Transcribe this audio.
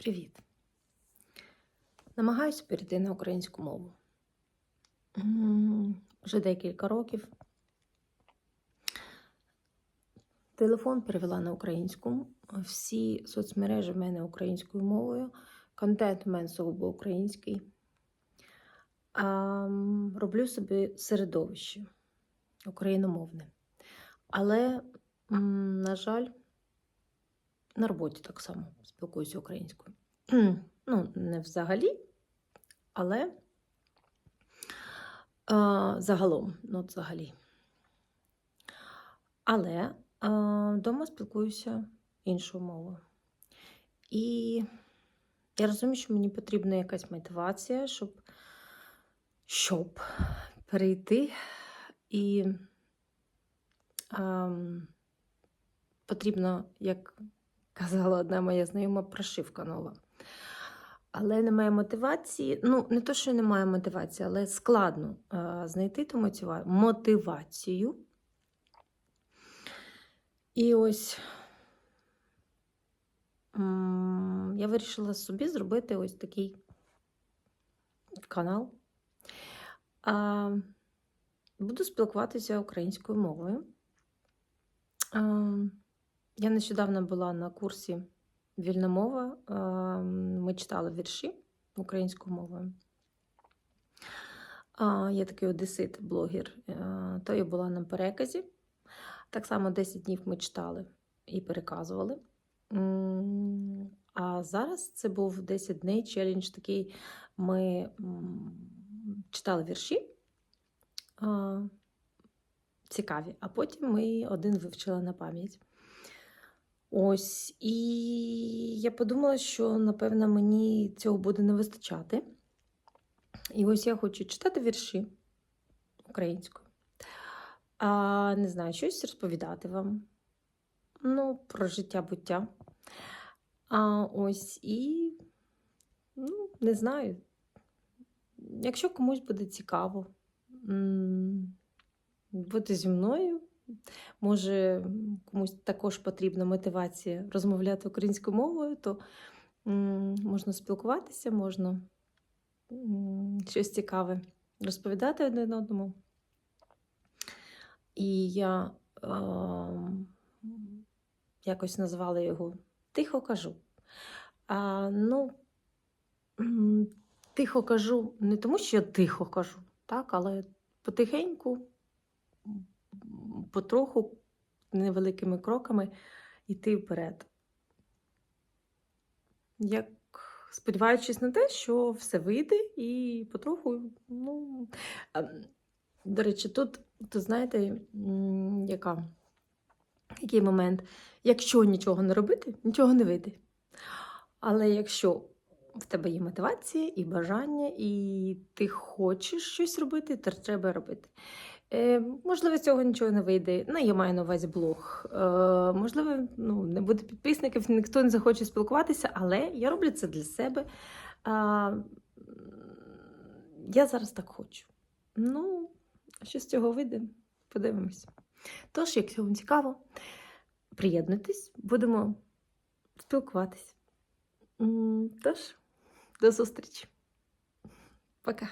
Привіт. Намагаюся перейти на українську мову. Вже декілька років. Телефон перевела на українську. Всі соцмережі в мене українською мовою. Контент у мене сугубо український. А, роблю собі середовище україномовне. Але, на жаль, на роботі так само спілкуюся українською. Ну, не взагалі, але а, загалом, ну, взагалі. Але а, вдома спілкуюся іншою мовою. І я розумію, що мені потрібна якась мотивація, щоб, щоб перейти і а, потрібно, як казала одна моя знайома, прошивка нова. Але немає мотивації. Ну, не то, що немає мотивації, але складно е, знайти ту мотива- мотивацію. І ось я вирішила собі зробити ось такий канал. А, буду спілкуватися українською мовою. А, я нещодавно була на курсі Вільна мова. Ми читали вірші українською мовою. Є такий одесит, блогер, е, то я була на переказі. Так само 10 днів ми читали і переказували. А зараз це був 10 днів челендж такий. Ми читали вірші цікаві, а потім ми один вивчили на пам'ять. Ось, і я подумала, що, напевно, мені цього буде не вистачати. І ось я хочу читати вірші українською. А, не знаю, щось розповідати вам. Ну, про життя буття. А ось і, ну, не знаю. Якщо комусь буде цікаво бути зі мною, може комусь також потрібна мотивація розмовляти українською мовою, то можна спілкуватися, можна щось цікаве розповідати один одному. І я е, якось назвала його Тихо кажу. А, ну, тихо кажу не тому, що я тихо кажу, так, але потихеньку, потроху, невеликими кроками йти вперед. Як сподіваючись на те, що все вийде і потроху, ну. ем, До речі, тут, тут знаєте, яка, який момент? Якщо нічого не робити, нічого не вийде. Але якщо в тебе є мотивація і бажання, і ти хочеш щось робити, то треба робити. Е, можливо, з цього нічого не вийде. Ну, я маю на увазі блог. Е, можливо, ну, не буде підписників, ніхто не захоче спілкуватися, але я роблю це для себе. А, я зараз так хочу. Ну, що з цього вийде, подивимося. Тож, якщо вам цікаво, приєднуйтесь, будемо спілкуватись. Тож, до зустрічі. Пока.